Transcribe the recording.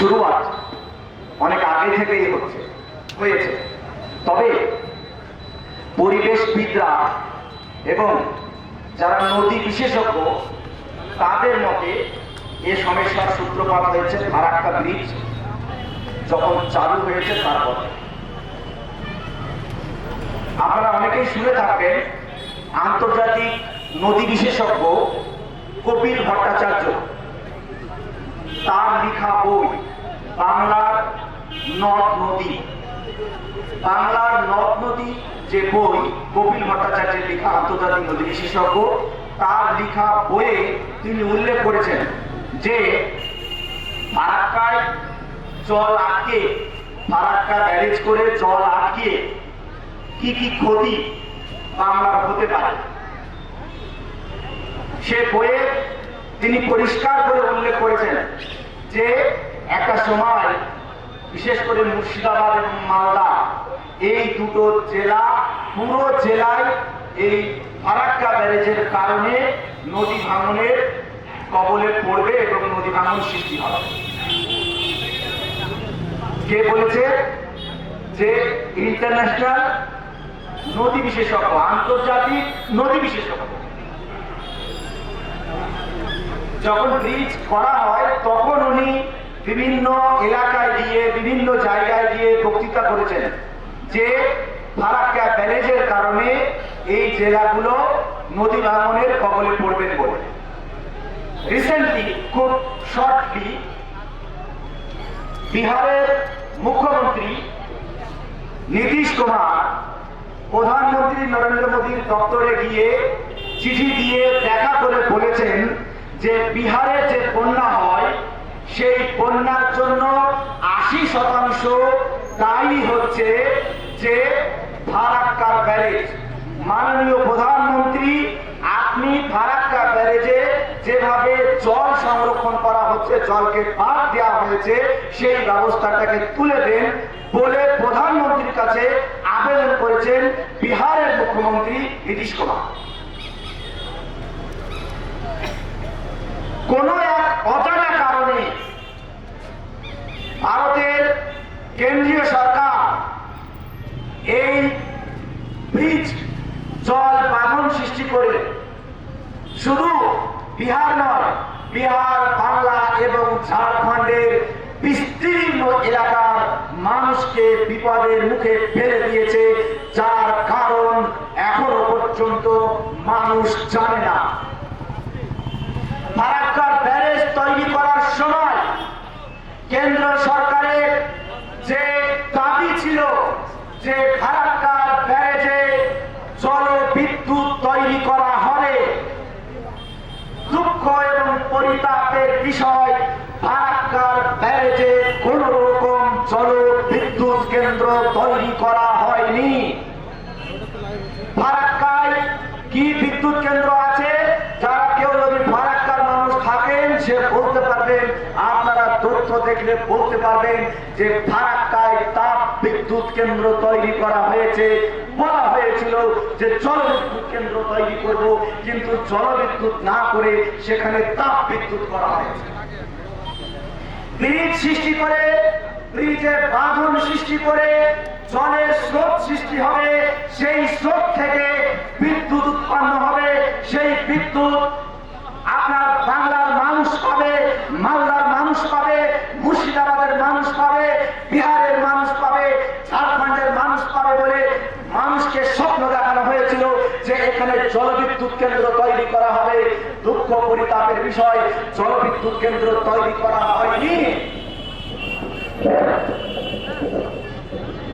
শুরুয়াত অনেক আগে থেকেই হচ্ছে, হয়েছে। তবে পরিবেশবিদরা এবং যারা নদী বিশেষজ্ঞ, তাদের মতে এ সমস্যার সূত্রপাত হয়েছে ফারাক্কা ব্রিজ যখন চালু হয়েছে তারপর। আপনারা অনেকেই শুনে থাকবেন, আন্তর্জাতিক নদী বিশেষজ্ঞ কপিল ভট্টাচার্য তার লেখা বই, বাংলার নদ নদী। বাংলার নদ নদী যে বই, কপিল ভট্টাচার্যের লেখা আন্তর্জাতিক নদী বিশেষজ্ঞ, তার লেখা বইয়ে তিনি উল্লেখ করেছেন যে ফারাক্কায় জল আটকে ফারাক্কা ব্যারেজ করে জল আটকে কি কি ক্ষতি বাংলার হতে পারে? সে বইয়ে তিনি পরিষ্কার করে উল্লেখ করেছেন যে একটা সময়, বিশেষ করে মুর্শিদাবাদ এবং মালদা, এই দুটো জেলা, পুরো জেলায় এই ফারাক্কা ব্যারেজের কারণে নদী ভাঙনের কবলে পড়বে এবং নদী ভাঙন সৃষ্টি হবে। কে বলেছে যে ইন্টারন্যাশনাল নদী বিশেষজ্ঞ, আন্তর্জাতিক নদী বিশেষজ্ঞ? যখন ব্রিজ করা হয়, তখন উনি বিভিন্ন এলাকায় গিয়ে, বিভিন্ন জায়গায় গিয়ে বক্তৃতা করেছেন যে ফারাক্কা ব্যারেজের কারণে এই জেলাগুলো নদী ভাঙনের কবলে পড়বেন বলে। রিসেন্টলি খুব শর্টলি বিহারের মুখ্যমন্ত্রী নীতিশ কুমার প্রধানমন্ত্রী নরেন্দ্র মোদীর দপ্তরে গিয়ে চিঠি দিয়ে দেখা করে বলেছেন যে বিহারে যে বন্যা হয়, সেই বন্যার জন্য আশি শতাংশ দায়ী হচ্ছে যে ফারাক্কার ব্যারেজ। মাননীয় প্রধানমন্ত্রী, আপনি ফারাক্কা ব্যারেজে যেভাবে জল সংরক্ষণ করা হচ্ছে, জলকে বাদ দেওয়া হয়েছে, সেই ব্যবস্থাটাকে তুলে দেন বলে প্রধানমন্ত্রীর কাছে আবেদন করেছেন বিহারের মুখ্যমন্ত্রী নীতিশ কুমার। কোন এক অজানা কারণে ভারতের কেন্দ্রীয় সরকার এই ব্রিজ জল বাঁধন সৃষ্টি করে শুধু বিহার নয়, বিহার, বাংলা এবং ঝাড়খণ্ডের বিস্তীর্ণ এলাকার মানুষকে বিপদের মুখে ফেলে দিয়েছে, যার কারণ এখনও পর্যন্ত মানুষ জানে না ফারাক্কার ব্যারেজ তৈরি করার সময় কেন্দ্র সরকারের যে দাবি ছিল যে ফারাক্কার ব্যারেজে জলবিদ্যুৎ তৈরি করা হবে, দুঃখ এবং পরিতাপের বিষয় ফারাক্কার ব্যারেজে কোন রকম জলবিদ্যুৎ কেন্দ্র তৈরি করা হয়নি। ফারাক্কায় কি বিদ্যুৎ কেন্দ্র আছে যারা কেউ যদি ফারাক্কার মানুষ থাকেন সে বলতে পারবেন আপনারা তথ্য দেখলে বলতে পারবেন যে ফারাক্কায় তাপ বিদ্যুৎ কেন্দ্র তৈরি করা হয়েছে। বলা হয়েছিল যে জলবিদ্যুৎ কেন্দ্র তৈরি করব, কিন্তু জলবিদ্যুৎ না করে সেখানে তাপ বিদ্যুৎ করা হয়েছে। ব্রিজ সৃষ্টি করে ব্রিজের বাঁধন সৃষ্টি করে, জলের স্রোত সৃষ্টি হবে, সেই স্রোত থেকে বিদ্যুৎ উৎপন্ন হবে, সেই বিদ্যুৎ আপনার বাংলার মানুষ পাবে মালদার মানুষ পাবে মুর্শিদাবাদের মানুষ পাবে বিহারের মানুষ পাবে ঝাড়খণ্ডের মানুষ পাবে বলে মানুষকে স্বপ্ন দেখানো হয়েছিল যে এখানে কেন্দ্র তৈরি করা হবে। দুঃখ পরিতাপের বিষয় জলবিদ্যুৎ কেন্দ্র তৈরি করা হয়নি।